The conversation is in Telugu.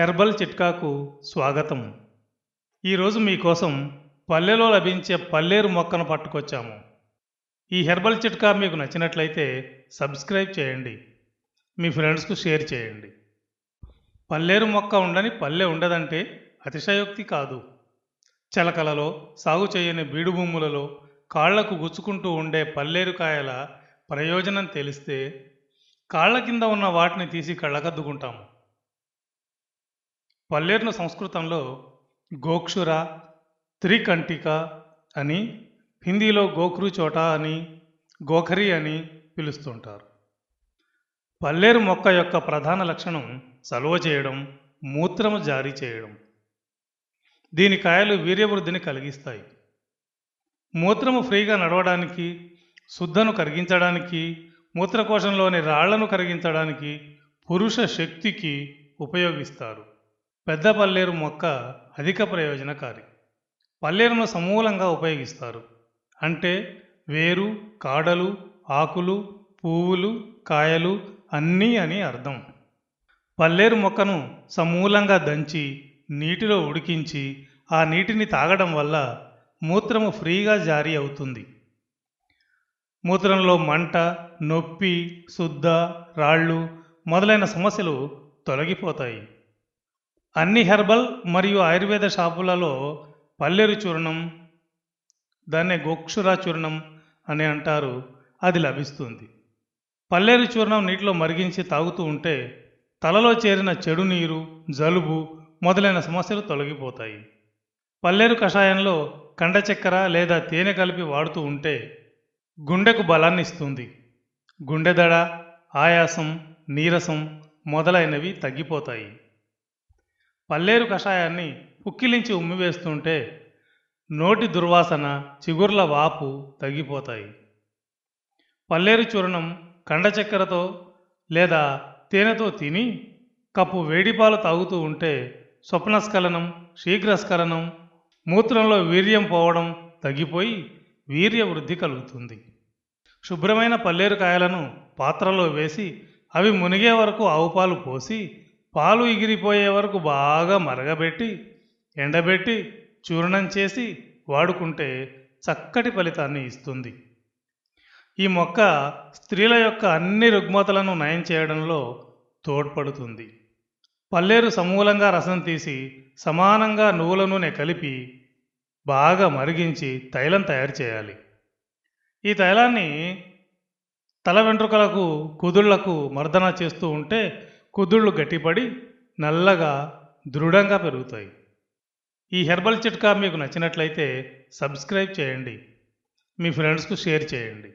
హెర్బల్ చిట్కాకు స్వాగతం. ఈరోజు మీకోసం పల్లెలో లభించే పల్లేరు మొక్కను పట్టుకొచ్చాము. ఈ హెర్బల్ చిట్కా మీకు నచ్చినట్లయితే సబ్స్క్రైబ్ చేయండి. మీ ఫ్రెండ్స్కు షేర్ చేయండి. పల్లేరు మొక్క ఉండని పల్లె ఉండదంటే అతిశయోక్తి కాదు. చెలకలలో సాగు చేయని బీడు భూములలో కాళ్ళకు గుచ్చుకుంటూ ఉండే పల్లేరు కాయల ప్రయోజనం తెలిస్తే కాళ్ళ కింద ఉన్న వాటిని తీసి కళ్ళకద్దుకుంటాము. పల్లేరును సంస్కృతంలో గోక్షుర త్రికంటిక అని హిందీలో గోఖ్రు చోటా అని గోఖరి అని పిలుస్తుంటారు. పల్లేరు మొక్క యొక్క ప్రధాన లక్షణం సలువ చేయడం మూత్రము జారీ చేయడం. దీని కాయలు వీర్యవృద్ధిని కలిగిస్తాయి. మూత్రము ఫ్రీగా నడవడానికి శుద్ధను కరిగించడానికి మూత్రకోశంలోని రాళ్ళను కరిగించడానికి పురుష శక్తికి ఉపయోగిస్తారు. పెద్ద పల్లేరు మొక్క అధిక ప్రయోజనకారి. పల్లేరును సమూలంగా ఉపయోగిస్తారు. అంటే వేరు కాడలు ఆకులు పువ్వులు కాయలు అన్నీ అని అర్థం. పల్లేరు మొక్కను సమూలంగా దంచి నీటిలో ఉడికించి ఆ నీటిని తాగడం వల్ల మూత్రము ఫ్రీగా జారీ అవుతుంది. మూత్రంలో మంట నొప్పి శుద్ధ రాళ్ళు మొదలైన సమస్యలు తొలగిపోతాయి. అన్ని హెర్బల్ మరియు ఆయుర్వేద షాపులలో పల్లెరు చూర్ణం దాన్నే గోక్షురా చూర్ణం అని అంటారు. అది లభిస్తుంది. పల్లేరు చూర్ణం నీటిలో మరిగించి తాగుతూ ఉంటే తలలో చేరిన చెడు నీరు జలుబు మొదలైన సమస్యలు తొలగిపోతాయి. పల్లేరు కషాయంలో కండ చక్కెర లేదా తేనె కలిపి వాడుతూ ఉంటే గుండెకు బలాన్ని ఇస్తుంది. గుండెదడ ఆయాసం నీరసం మొదలైనవి తగ్గిపోతాయి. పల్లేరు కషాయాన్ని పుక్కిలించి ఉమ్మివేస్తుంటే నోటి దుర్వాసన చిగుర్ల వాపు తగ్గిపోతాయి. పల్లేరు చూర్ణం కండ చక్కెరతో లేదా తేనెతో తిని కప్పు వేడిపాలు తాగుతూ ఉంటే స్వప్నస్ఖలనం శీఘ్రస్ఖలనం మూత్రంలో వీర్యం పోవడం తగ్గిపోయి వీర్య వృద్ధి కలుగుతుంది. శుభ్రమైన పల్లేరు కాయలను పాత్రలో వేసి అవి మునిగే వరకు ఆవు పాలు పోసి పాలు ఎగిరిపోయే వరకు బాగా మరగబెట్టి ఎండబెట్టి చూర్ణం చేసి వాడుకుంటే చక్కటి ఫలితాన్ని ఇస్తుంది. ఈ మొక్క స్త్రీల యొక్క అన్ని రుగ్మతలను నయం చేయడంలో తోడ్పడుతుంది. పల్లేరు సమూలంగా రసం తీసి సమానంగా నువ్వుల నూనె కలిపి బాగా మరిగించి తైలం తయారు చేయాలి. ఈ తైలాన్ని తల వెంట్రుకలకు కుదుళ్ళకు మర్దన చేస్తూ ఉంటే కుదుళ్ళు గట్టిపడి నల్లగా దృఢంగా పెరుగుతాయి. ఈ హెర్బల్ చిట్కా మీకు నచ్చినట్లయితే సబ్స్క్రైబ్ చేయండి. మీ ఫ్రెండ్స్కు షేర్ చేయండి.